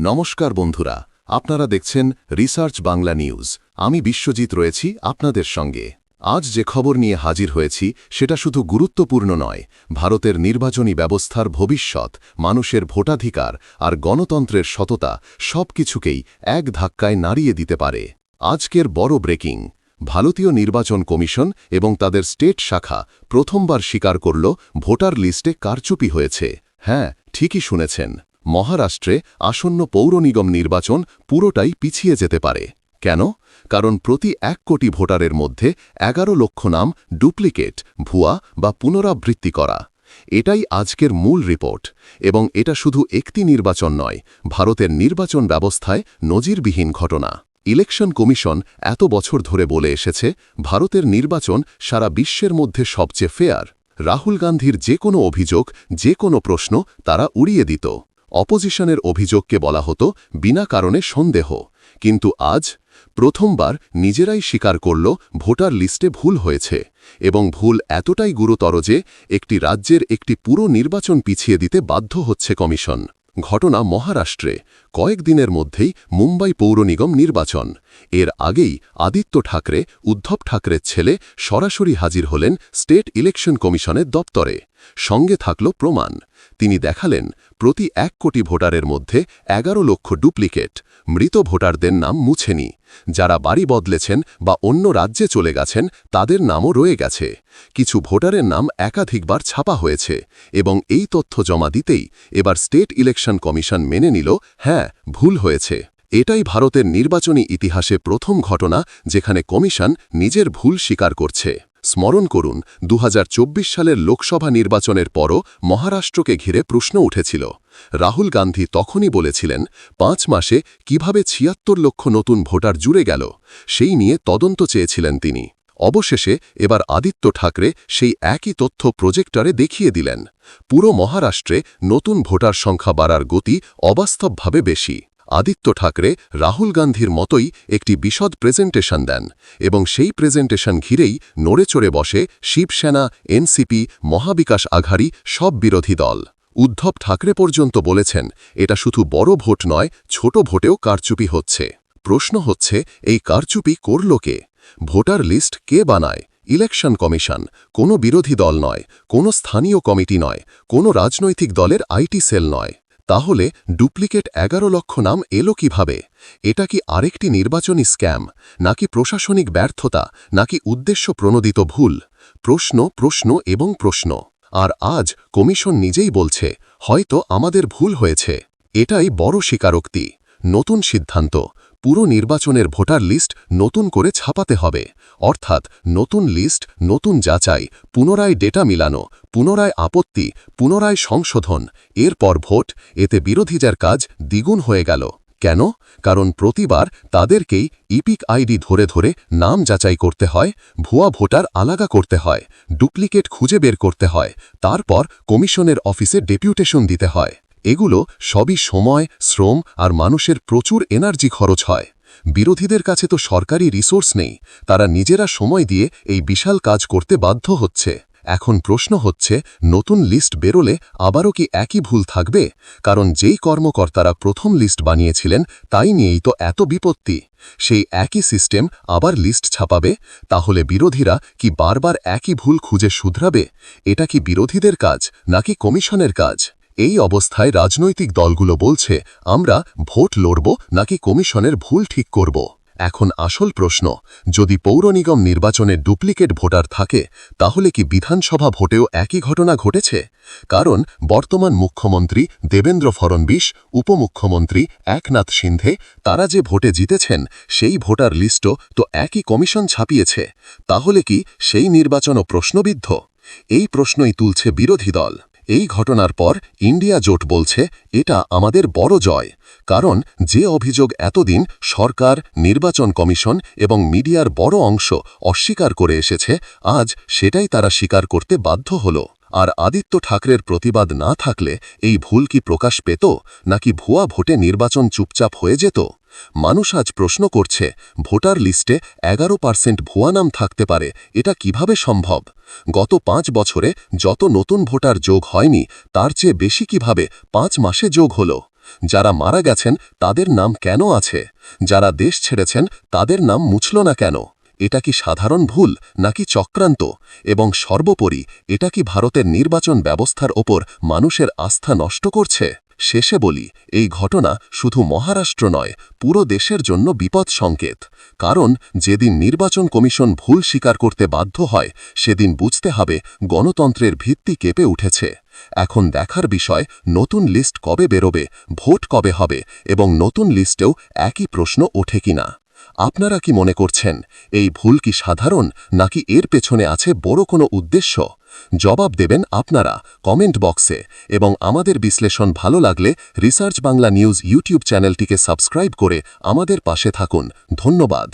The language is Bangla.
নমস্কার বন্ধুরা, আপনারা দেখছেন রিসার্চ বাংলা নিউজ। আমি বিশ্বজিৎ রয়েছি আপনাদের সঙ্গে। আজ যে খবর নিয়ে হাজির হয়েছি, সেটা শুধু গুরুত্বপূর্ণ নয়, ভারতের নির্বাচনী ব্যবস্থার ভবিষ্যৎ, মানুষের ভোটাধিকার আর গণতন্ত্রের সততা সব কিছুকেই এক ধাক্কায় নাড়িয়ে দিতে পারে। আজকের বড় ব্রেকিং, ভারতীয় নির্বাচন কমিশন এবং তাদের স্টেট শাখা প্রথমবার স্বীকার করল ভোটার লিস্টে কারচুপি হয়েছে। হ্যাঁ ঠিকই শুনেছেন। মহারাষ্ট্রে আসন্ন পৌর নিগম নির্বাচন পুরোটাই পিছিয়ে যেতে পারে। কেন? কারণ প্রতি এক কোটি ভোটারের মধ্যে এগারো লক্ষ নাম ডুপ্লিকেট, ভুয়া বা পুনরাবৃত্তি করা। এটাই আজকের মূল রিপোর্ট। এবং এটা শুধু একটি নির্বাচন নয়, ভারতের নির্বাচন ব্যবস্থায় নজিরবিহীন ঘটনা। ইলেকশন কমিশন এত বছর ধরে বলে এসেছে, ভারতের নির্বাচন সারা বিশ্বের মধ্যে সবচেয়ে ফেয়ার। রাহুল গান্ধীর যে কোনো অভিযোগ, যে কোনো প্রশ্ন তারা উড়িয়ে দিত। অপোজিশনের অভিযোগকে বলা হতো বিনা কারণে সন্দেহ। কিন্তু আজ প্রথমবার নিজেরাই স্বীকার করল ভোটার লিস্টে ভুল হয়েছে এবং ভুল এতটাই গুরুতর যে একটি রাজ্যের একটি পুরো নির্বাচন পিছিয়ে দিতে বাধ্য হচ্ছে কমিশন। ঘটনা মহারাষ্ট্রে কয়েকদিনের মধ্যেই মুম্বাই পৌর নিগম নির্বাচন। এর আগেই আদিত্য ঠাকরে, উদ্ধব ঠাকরের ছেলে সরাসরি হাজির হলেন স্টেট ইলেকশন কমিশনের দপ্তরে। সঙ্গে থাকল প্রমাণ। তিনি দেখালেন, প্রতি এক কোটি ভোটারের মধ্যে এগারো লক্ষ ডুপ্লিকেট, মৃত ভোটারদের নাম মুছেনি। যারা বাড়ি বদলেছেন বা অন্য রাজ্যে চলে গেছেন, তাদের নামও রয়ে গেছে। কিছু ভোটারের নাম একাধিকবার ছাপা হয়েছে এবং এই তথ্য জমা দিতেই এবার স্টেট ইলেকশন কমিশন মেনে নিল হ্যাঁ ভুল হয়েছে। এটাই ভারতের নির্বাচনী ইতিহাসে প্রথম ঘটনা যেখানে কমিশন নিজের ভুল স্বীকার করছে। স্মরণ করুন, দুহাজার চব্বিশ সালের লোকসভা নির্বাচনের পরও মহারাষ্ট্রকে ঘিরে প্রশ্ন উঠেছিল। রাহুল গান্ধী তখনই বলেছিলেন, পাঁচ মাসে কীভাবে ছিয়াত্তর লক্ষ নতুন ভোটার জুড়ে গেল, সেই নিয়ে তদন্ত চেয়েছিলেন তিনি। অবশেষে এবার আদিত্য ঠাকরে সেই একই তথ্য প্রজেক্টরে দেখিয়ে দিলেন। পুরো মহারাষ্ট্রে নতুন ভোটার সংখ্যা বাড়ার গতি অবাস্তবভাবে বেশি। আদিত্য ঠাকরে রাহুল গান্ধীর মতোই একটি বিশদ প্রেজেন্টেশন দেন এবং সেই প্রেজেন্টেশন ঘিরেই নড়েচড়ে বসে শিবসেনা, এনসিপি, মহাবিকাশ আঘাড়ি সব বিরোধী দল। উদ্ধব ঠাকরে পর্যন্ত বলেছেন, এটা শুধু বড় ভোট নয়, ছোট ভোটেও কারচুপি হচ্ছে। প্রশ্ন হচ্ছে, এই কারচুপি করল কে? ভোটার লিস্ট কে বানায়? ইলেকশন কমিশন, কোনো বিরোধী দল নয়, কোনো স্থানীয় কমিটি নয়, কোনো রাজনৈতিক দলের আইটি সেল নয়। তাহলে ডুপ্লিকেট এগারো লক্ষ নাম এলো কীভাবে? এটা কি আরেকটি নির্বাচনী স্ক্যাম, নাকি প্রশাসনিক ব্যর্থতা, নাকি উদ্দেশ্য প্রণোদিত ভুল? প্রশ্ন প্রশ্ন এবং প্রশ্ন। আর আজ কমিশন নিজেই বলছে, হয়তো আমাদের ভুল হয়েছে। এটাই বড় স্বীকারোক্তি। নতুন সিদ্ধান্ত। পুরো নির্বাচনের ভোটার লিস্ট নতুন করে ছাপাতে হবে। অর্থাৎ নতুন লিস্ট, নতুন যাচাই, পুনরায় ডেটা মিলানো, পুনরায় আপত্তি, পুনরায় সংশোধন, এরপর ভোট, এতে বিরোধীদের কাজ দ্বিগুণ হয়ে গেল। কেন? কারণ প্রতিবার তাদেরকেই ইপিক আইডি ধরে ধরে নাম যাচাই করতে হয়, ভুয়া ভোটার আলাদা করতে হয়, ডুপ্লিকেট খুঁজে বের করতে হয়, তারপর কমিশনের অফিসে ডেপুটেশন দিতে হয়। এগুলো সবই সময়, শ্রম আর মানুষের প্রচুর এনার্জি খরচ হয়। বিরোধীদের কাছে তো সরকারি রিসোর্স নেই, তারা নিজেরা সময় দিয়ে এই বিশাল কাজ করতে বাধ্য হচ্ছে। এখন প্রশ্ন হচ্ছে, নতুন লিস্ট বেরোলে আবারও কি একই ভুল থাকবে? কারণ যেই কর্মকর্তারা প্রথম লিস্ট বানিয়েছিলেন, তাই নিয়েই তো এত বিপত্তি। সেই একই সিস্টেম আবার লিস্ট ছাপাবে? তাহলে বিরোধীরা কি বারবার একই ভুল খুঁজে শুধরাবে? এটা কি বিরোধীদের কাজ, নাকি কমিশনের কাজ? এই অবস্থায় রাজনৈতিক দলগুলো বলছে, আমরা ভোট লড়ব নাকি কমিশনের ভুল ঠিক করব? এখন আসল প্রশ্ন, যদি পৌর নিগম নির্বাচনে ডুপ্লিকেট ভোটার থাকে, তাহলে কি বিধানসভা ভোটেও একই ঘটনা ঘটেছে? কারণ বর্তমান মুখ্যমন্ত্রী দেবেন্দ্র ফড়নবিস উপমুখ্যমন্ত্রী একনাথ সিন্ধে, তারা যে ভোটে জিতেছেন, সেই ভোটার লিস্টও তো একই কমিশন ছাপিয়েছে। তাহলে কি সেই নির্বাচনও প্রশ্নবিদ্ধ? এই প্রশ্নই তুলছে বিরোধী দল। এই ঘটনার পর ইন্ডিয়া জোট বলছে, এটা আমাদের বড় জয়, কারণ যে অভিযোগ এতদিন সরকার, নির্বাচন কমিশন এবং মিডিয়ার বড় অংশ অস্বীকার করে এসেছে, আজ সেটাই তারা স্বীকার করতে বাধ্য হল। আর আদিত্য ঠাকরের প্রতিবাদ না থাকলে এই ভুল কি প্রকাশ পেত, নাকি ভুয়া ভোটে নির্বাচন চুপচাপ হয়ে যেত? মানুষ আজ প্রশ্ন করছে, ভোটার লিস্টে এগারো পার্সেন্ট ভুয়া নাম থাকতে পারে, এটা কীভাবে সম্ভব? গত পাঁচ বছরে যত নতুন ভোটার যোগ হয়নি, তার চেয়ে বেশি কীভাবে পাঁচ মাসে যোগ হল? যারা মারা গেছেন, তাদের নাম কেন আছে? যারা দেশ ছেড়েছেন, তাদের নাম মুছল না কেন? এটা কি সাধারণ ভুল নাকি চক্রান্ত? এবং সর্বোপরি, এটা কি ভারতের নির্বাচন ব্যবস্থার ওপর মানুষের আস্থা নষ্ট করছে? শেষে বলি, এই ঘটনা শুধু মহারাষ্ট্র নয়, পুরো দেশের জন্য বিপদ সংকেত। কারণ, যেদিন নির্বাচন কমিশন ভুল স্বীকার করতে বাধ্য হয়, সেদিন বুঝতে হবে গণতন্ত্রের ভিত্তি কেঁপে উঠেছে। এখন দেখার বিষয়, নতুন লিস্ট কবে বেরোবে, ভোট কবে হবে, এবং নতুন লিস্টেও একই প্রশ্ন ওঠে কিনা। আপনারা কি মনে করছেন, এই ভুল কি সাধারণ, নাকি এর পেছনে আছে বড় কোনো উদ্দেশ্য? জবাব দেবেন আপনারা কমেন্ট বক্সে, এবং আমাদের বিশ্লেষণ ভালো লাগলে রিসার্চ বাংলা নিউজ ইউটিউব চ্যানেলটিকে সাবস্ক্রাইব করে আমাদের পাশে থাকুন। ধন্যবাদ।